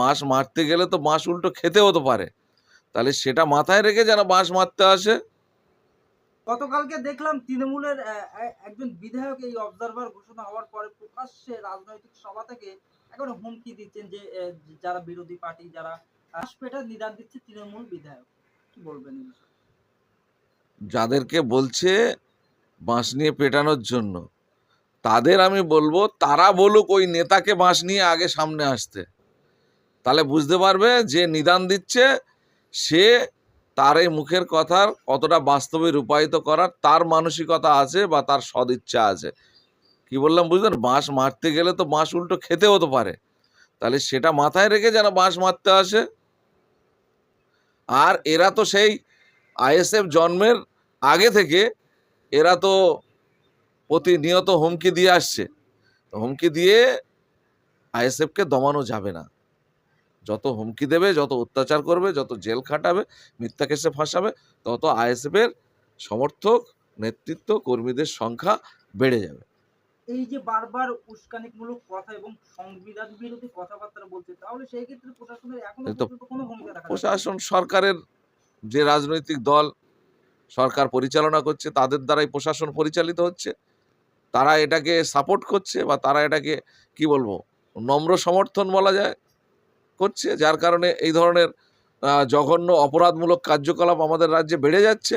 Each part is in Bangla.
বাঁশ মারতে গেলে তো বাঁশ উল্টো খেতে হতে পারে। তাহলে সেটা মাথায় রেখে যেন বাঁশ মারতে আসে। গতকালকে দেখলাম তৃণমূলের একজন বিধায়ক এই অবজারভার ঘোষণা হওয়ার পরে প্রকাশ্যে রাজনৈতিক সভা থেকে একেবারে হুমকি দিচ্ছেন যে যারা বিরোধী পার্টি যারা পেটার নিদান দিচ্ছে তৃণমূল বিধায়ক। কি বলবেন যাদেরকে বলছে বাঁশ নিয়ে পেটানোর জন্য তাদের আমি বলব তারা বলুক ওই নেতাকে বাঁশ নিয়ে আগে সামনে আসতে। তাহলে বুঝতে পারবে যে নিদান দিচ্ছে, সে তার এই মুখের কথার কতটা বাস্তবে রূপায়িত করার তার মানসিকতা আছে বা তার সদিচ্ছা আছে। কি বললাম বুঝলেন? বাঁশ মারতে গেলে তো বাঁশ উল্টো খেতে হতে পারে। তাহলে সেটা মাথায় রেখে যেন বাঁশ মারতে আসে। আর এরা তো সেই আইএসএফ জন্মের আগে থেকে এরা তো প্রতিনিয়ত হুমকি দিয়ে আসছে। হুমকি দিয়ে আইএসএফকে দমানো যাবে না। যত হুমকি দেবে যত অত্যাচার করবে যত জেল খাটাবে মিথ্যা কেসে ফাঁসাবে তত আইএসএফের সমর্থক নেতৃত্ব কর্মীদের সংখ্যা বেড়ে যাবে। এই যে বারবার উস্কানিমূলক কথা এবং সংবিধান বিরোধী কথাবার্তা বলছে তাহলে সেই ক্ষেত্রে প্রশাসনের এখনও কোনো ভূমিকা না। প্রশাসন সরকারের যে রাজনৈতিক দল সরকার পরিচালনা করছে তাদের দ্বারাই প্রশাসন পরিচালিত হচ্ছে। তারা এটাকে সাপোর্ট করছে বা তারা এটাকে কি বলব নম্র সমর্থন বলা যায়। করছে যার কারণে এই ধরনের জঘন্য অপরাধমূলক কার্যকলাপ আমাদের রাজ্যে বেড়ে যাচ্ছে।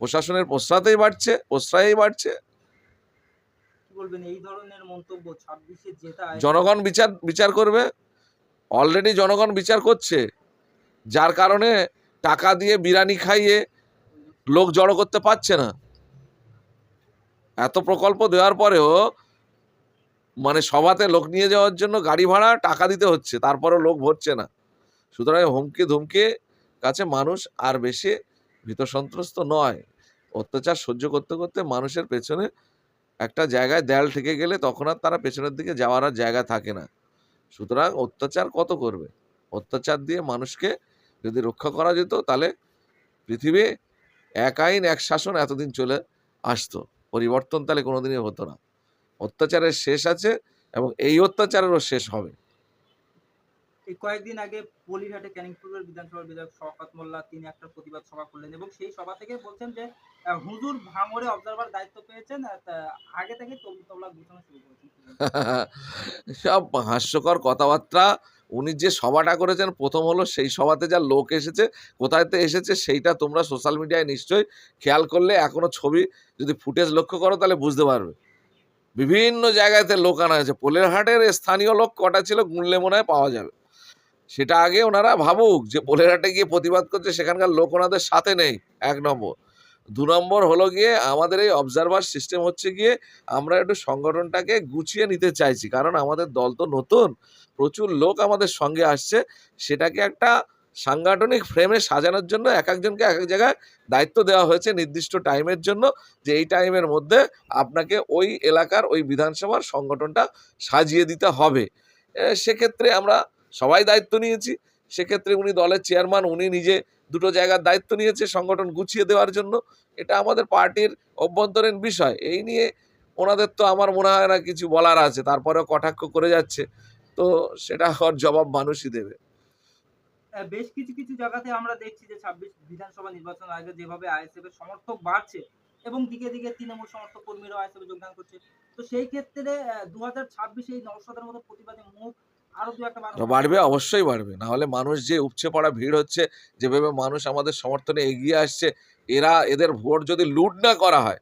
প্রশাসনের প্রশ্রাতেই বাড়ছে প্রশ্রয়েই বাড়ছে। জনগণ বিচার বিচার করবে। অলরেডি জনগণ বিচার করছে। যার কারণে টাকা দিয়ে বিরানি খাইয়ে লোক জড়ো করতে পারছে না। এত প্রকল্প দেওয়ার পরেও মানে সভাতে লোক নিয়ে যাওয়ার জন্য গাড়ি ভাড়া টাকা দিতে হচ্ছে, তারপরেও লোক ভরছে না। সুতরাং হুমকি ধুমকে কাছে মানুষ আর বেশি ভীত সন্ত্রস্ত নয়। অত্যাচার সহ্য করতে করতে মানুষের পেছনে একটা জায়গায় দেয়াল ঠেকে গেলে তখন আর তারা পেছনের দিকে যাওয়ার আর জায়গা থাকে না। সুতরাং অত্যাচার কত করবে? অত্যাচার দিয়ে মানুষকে যদি রক্ষা করা যেত, তাহলে পৃথিবী এক আইন, এক শাসন এতদিন চলে আসতো। পরিবর্তন তাহলে কোনোদিনই হতো না। অত্যাচারের শেষ আছে এবং এই অত্যাচারেরও শেষ হবে। এই কয়েকদিন আগে পলিরহাটে ক্যানিংপুরের বিধানসভার বিধায়ক শওকত মোল্লা তিনি একটা প্রতিবাদ সভা করলেন এবং সেই সভা থেকে বলছেন যে হুজুর ভাঙড়ে অবজারভার দায়িত্ব পেয়েছেন আগে থেকে তবলা ঘোষণা শুরু করেছেন। সব হাস্যকর কথাবার্তা। উনি যে সভাটা করেছেন প্রথম হলো সেই সভাতে যা লোক এসেছে কোথায়তে এসেছে সেইটা তোমরা সোশ্যাল মিডিয়ায় নিশ্চয়ই খেয়াল করলে এখনও ছবি যদি ফুটেজ লক্ষ্য করো তাহলে বুঝতে পারবে। বিভিন্ন জায়গাতে লোক আনা হয়েছে। পোলের হাটের স্থানীয় লোক কটা ছিল গুনলে মনে হয় পাওয়া যাবে। সেটা আগে ওনারা ভাবুক যে পোলের হাটে গিয়ে প্রতিবাদ করছে, সেখানকার লোক ওনাদের সাথে নেই, এক নম্বর। দু নম্বর হলো গিয়ে আমাদের এই অবজারভার সিস্টেম হচ্ছে গিয়ে আমরা একটু সংগঠনটাকে গুছিয়ে নিতে চাইছি, কারণ আমাদের দল তো নতুন, প্রচুর লোক আমাদের সঙ্গে আসছে, সেটাকে একটা সাংগঠনিক ফ্রেমে সাজানোর জন্য এক একজনকে এক এক জায়গায় দায়িত্ব দেওয়া হয়েছে নির্দিষ্ট টাইমের জন্য, যে এই টাইমের মধ্যে আপনাকে ওই এলাকার, ওই বিধানসভার সংগঠনটা সাজিয়ে দিতে হবে। সেক্ষেত্রে আমরা সবাই দায়িত্ব নিয়েছি। সেক্ষেত্রে উনি দলের চেয়ারম্যান, উনি নিজে দুটো জায়গার দায়িত্ব নিয়েছে সংগঠন গুছিয়ে দেওয়ার জন্য। এটা আমাদের পার্টির অভ্যন্তরীণ বিষয়। এই নিয়ে ওনাদের তো আমার মনে হয় না কিছু বলার আছে, তারপরেও কটাক্ষ করে যাচ্ছে। তো সেটা হওয়ার জবাব মানুষই দেবে। বেশ কিছু কিছু জায়গাতে আমরা দেখছি যে ছাব্বিশ বিধানসভা নির্বাচন আগে যেভাবে আইএসএফ এর সমর্থক বাড়ছে এবং দিকে দিকে তৃণমূল সমর্থক কর্মীরাও আইএসএফ যোগদান করছে। তো সেই ক্ষেত্রে দু হাজার ছাব্বিশে এই নৌসাদের মতো প্রতিবাদী মুখ বাড়বে, অবশ্যই বাড়বে। না হলে মানুষ যে উপচে পড়া ভিড় হচ্ছে, যেভাবে মানুষ আমাদের সমর্থনে এগিয়ে আসছে, এরা এদের ভোট যদি লুট না করা হয়,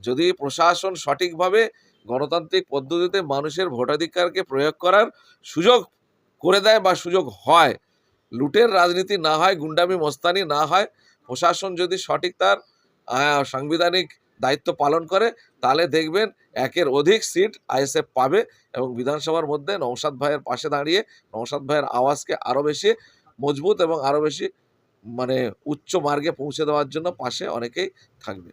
যদি প্রশাসন সঠিকভাবে গণতান্ত্রিক পদ্ধতিতে মানুষের ভোটাধিকারকে প্রয়োগ করার সুযোগ করে দেয় বা সুযোগ হয় লুটের রাজনীতি না হয়, গুন্ডামি, মস্তানি না হয়, প্রশাসন যদি সঠিক তার সাংবিধানিক দায়িত্ব পালন করে, তাহলে দেখবেন একের অধিক সিট আইএসএফ পাবে এবং বিধানসভার মধ্যে নৌসাদ ভাইয়ের পাশে দাঁড়িয়ে নৌসাদ ভাইয়ের আওয়াজকে আরও বেশি মজবুত এবং আরও বেশি মানে উচ্চ মার্গে পৌঁছে দেওয়ার জন্য পাশে অনেকেই থাকবে।